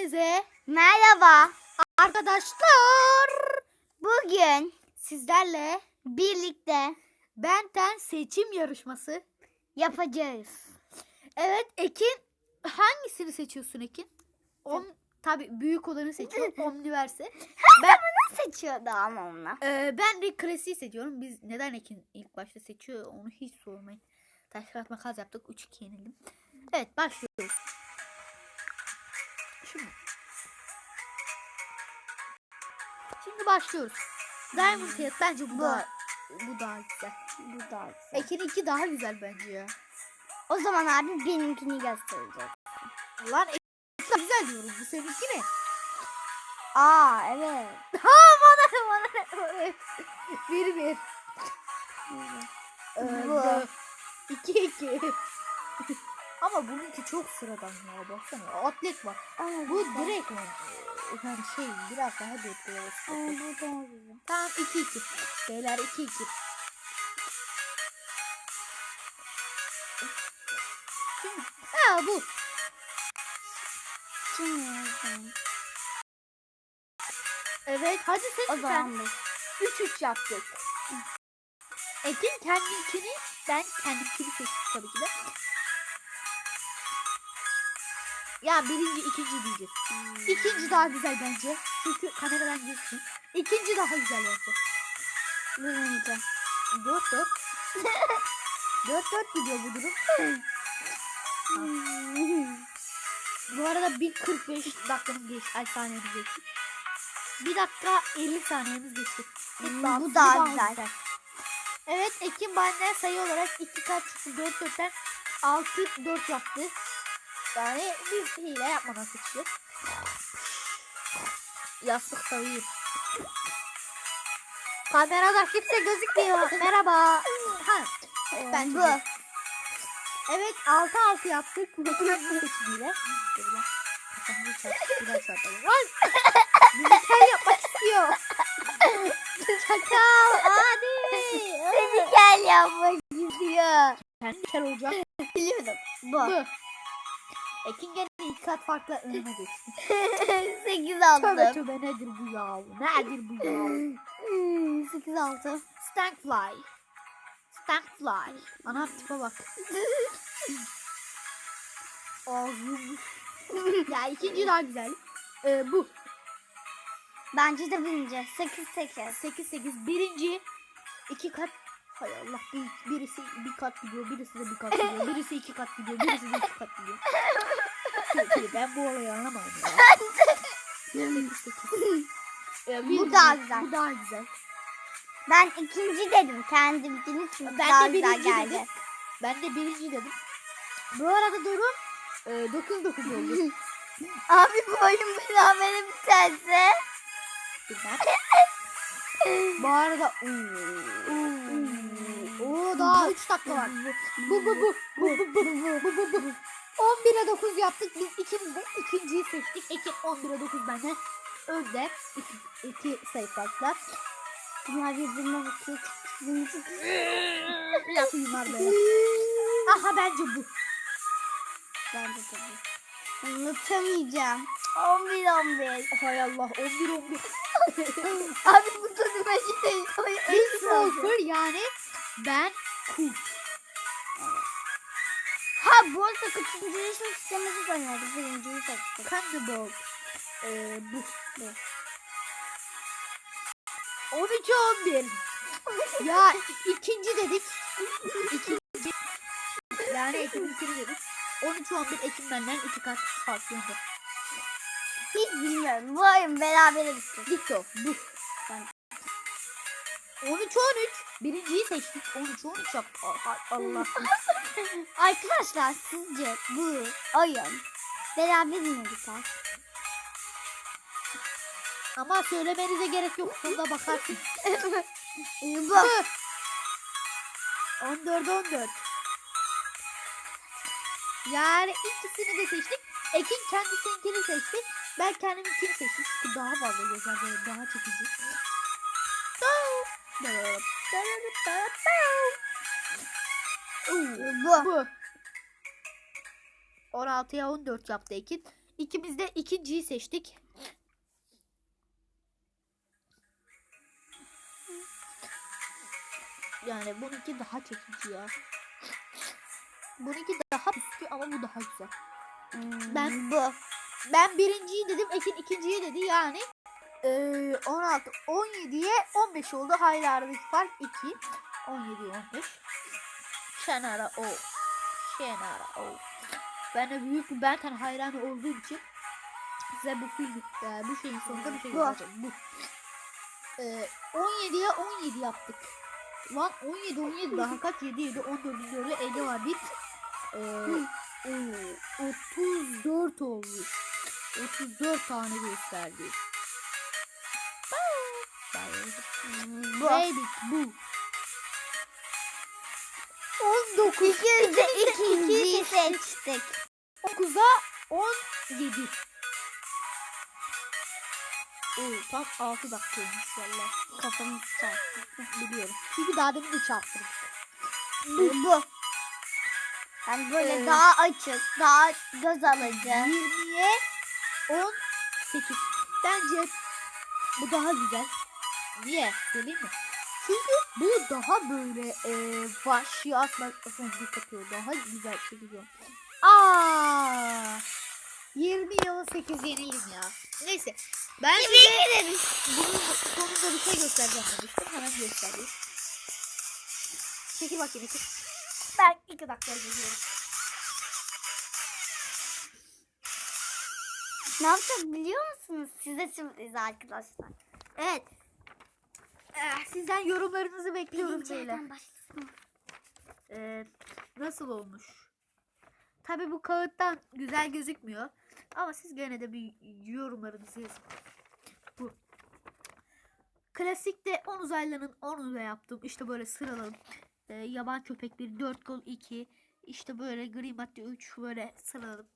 Hepinize Merhaba. arkadaşlar Bugün sizlerle birlikte Benten seçim yarışması. yapacağız. Evet Ekin hangisini seçiyorsun Ekin? Om tabi büyük olanı seçiyor. Omniverse. Ben Ne seçiyordu ama onunla? e, ben de klasiği seçiyorum. Biz neden Ekin ilk başta seçiyor onu hiç sormayın. Taş kağıt makas yaptık. 3-2 yenildim. Evet başlıyoruz. Şimdi. Şimdi başlıyoruz. Diamond Head bence bu Bu. daha bu daha güzel. Bu da güzel. Ekin 2 daha güzel bence ya. O zaman abi benimkini göstereceğiz. Lan Ekin güzel diyorum. Bu seninki ne? Aa evet. Ha bana bana bana ne. Bir bir. Bu. Ee, iki iki. Ama bununki çok sıradan ya baksana. Atlet var. Ama Bu güzel. direkt mi? Yani şey biraz daha güzel. Tamam 2 2. Beyler 2 2. Şimdi ha bu. Kim yazdım? Evet hadi seç O sen. zaman bu. 3 3 yaptık. Ekin kendinkini ben kendimkini seçtim tabii ki de. Ya birinci ikinci diyeceğiz. İkinci daha güzel bence. Çünkü kameradan gözüküyor. İkinci daha güzel bence. Birinci. Dört dört. dört dört gidiyor bu durum. Bu arada 1.45 dakikamız geçti. Ay saniyemiz geçti. 1 dakika 50 saniyemiz geçti. Hmm, Daha- bu daha güzel. Evet Ekim benden sayı olarak 2 kat çıktı. 4 4'ten 6 4 yaptı. Yani biz hile yapmadan seçiyoruz. Yastık tabii. Kamerada kimse gözükmüyor. Merhaba. Ha, ben bu. Evet 6 6 yaptık. Bu kendi seçimiyle. Kafamızı bir daha çarpalım. Ay! Müzikal yapmak istiyor. Çakal hadi. Seni gel yapmak istiyor. Kendi kel olacak. Biliyordum. Bu. Bu. Ekin gene iki kat farklı önüme geçti. 8 Tövbe aldım. tövbe nedir bu ya? Nedir bu ya? 8 aldım. Stankfly. Stankfly. Ana tipe bak. Ağzım. ya ikinci daha güzel. Ee, bu. Bence de birinci. 8 8. 8 8. Birinci. iki kat. Hay Allah. Bir, birisi bir kat gidiyor. Birisi de bir kat gidiyor. Birisi iki kat gidiyor. Birisi de iki kat gidiyor. Ben bu olayı anlamadım ya. Bu daha güzel. Bu daha güzel. Ben ikinci dedim kendimkini çünkü Ben daha de güzel birinci geldi. dedim. Ben de birinci dedim. Bu arada durum e, 9-9 oldu. Abi bu oyun berabere biterse. Bu arada Oo daha 3 dakika var. Bu bu bu bu bu bu bu bu bu bu. 11'e 9 yaptık. Biz ikimiz de ikinciyi seçtik. Ekin 11'e 9 benden önde. 2 iki sayı farkla. Bunlar birbirine bakıyor. Yapayım böyle. Aha bence bu. Bence de bu. Unutamayacağım. 11 11. Hay Allah 11 11. Abi bu tadıma şey. Bir sıfır yani ben kurt. Bu arada kaçıncı yaşın sistemimizi sanıyorduk. Birinciyi seçtik. Cannibal. Ee, bu. Bu. 13 11. ya ikinci dedik. İkinci. Yani Ekim ikinci dedik. 13 11 Ekim benden iki kat farklı. Hiç bilmiyorum. Bu oyun berabere bitti. Dikto bu. Ben- 13 13. Birinciyi seçtik. 13 13 yaptık. Ay, Allah. Arkadaşlar sizce bu oyun beraber mi biter? Ama söylemenize gerek yok. Sonunda bakarsınız. bu. Bu. 14 14. Yani ikisini de seçtik. Ekin kendisinkini seçti. Ben kendiminkini seçtim. Çünkü daha fazla gözler böyle daha çekici. Bu. Bu. 16'ya 14 yaptı Ekin. İkimiz de ikinciyi seçtik. Yani bununki daha çekici ya. Bununki daha püskü ama bu daha güzel. Hmm, Ben- bu. Ben birinciyi dedim, Ekin ikinciyi dedi yani. eee 16, 17'ye 15 oldu. Hayır aradaki fark 2. 17'ye 15. Şenara o. Şenara o. Ben de büyük bir Benten hayranı olduğum için size bu film, e, bu şeyin sonunda bir şey yapacağım. Bu. Eee 17'ye 17 yaptık. Lan 17 17 daha kaç 7 7 14 4 50 var bit. Oo, 34 olmuş. 34 tane gösterdi. Baby bu. 19. İkimiz de ikinciyi seçtik. 9'a 17. Oo, tam 6 dakikaymış valla. Kafamız çarptı. Biliyorum. Çünkü daha demin de çarptırdık. Bu. bu. Yani böyle Ee, daha açık, daha göz alıcı. 20'ye 18. Bence bu daha güzel. Niye? Söyleyeyim mi? Çünkü bu daha böyle e, vahşi atmosferini katıyor. Daha güzel çekiyor. Aa! 20 yıl 8 yenildim ya. Neyse. Ben size bunun sonunda bir şey göstereceğim demiştim. Hemen göstereyim. Çekil bakayım. Çekil. Ben 2 dakika geliyorum. Ne yapacak biliyor musunuz? Size sürpriz arkadaşlar. Evet. Eh, Sizden yorumlarınızı bekliyorum Birinci böyle. yerden başlasın. Ee, nasıl olmuş? Tabi bu kağıttan güzel gözükmüyor. Ama siz gene de bir yorumlarınızı yazın. Bu. Klasikte 10 uzaylının 10'u da yaptım. İşte böyle sıraladım. Ee, yaban köpekleri 4 gol 2. İşte böyle gri madde 3 böyle sıraladım.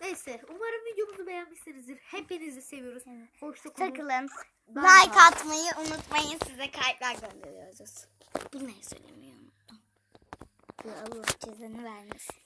Neyse umarım videomuzu beğenmişsinizdir. Hepinizi seviyoruz. Evet. Hoşça kalın. Takılın. Bye Like bye. atmayı unutmayın. Size kalpler gönderiyoruz. Bu ne söylemeyi unuttum. Allah cezanı vermesin.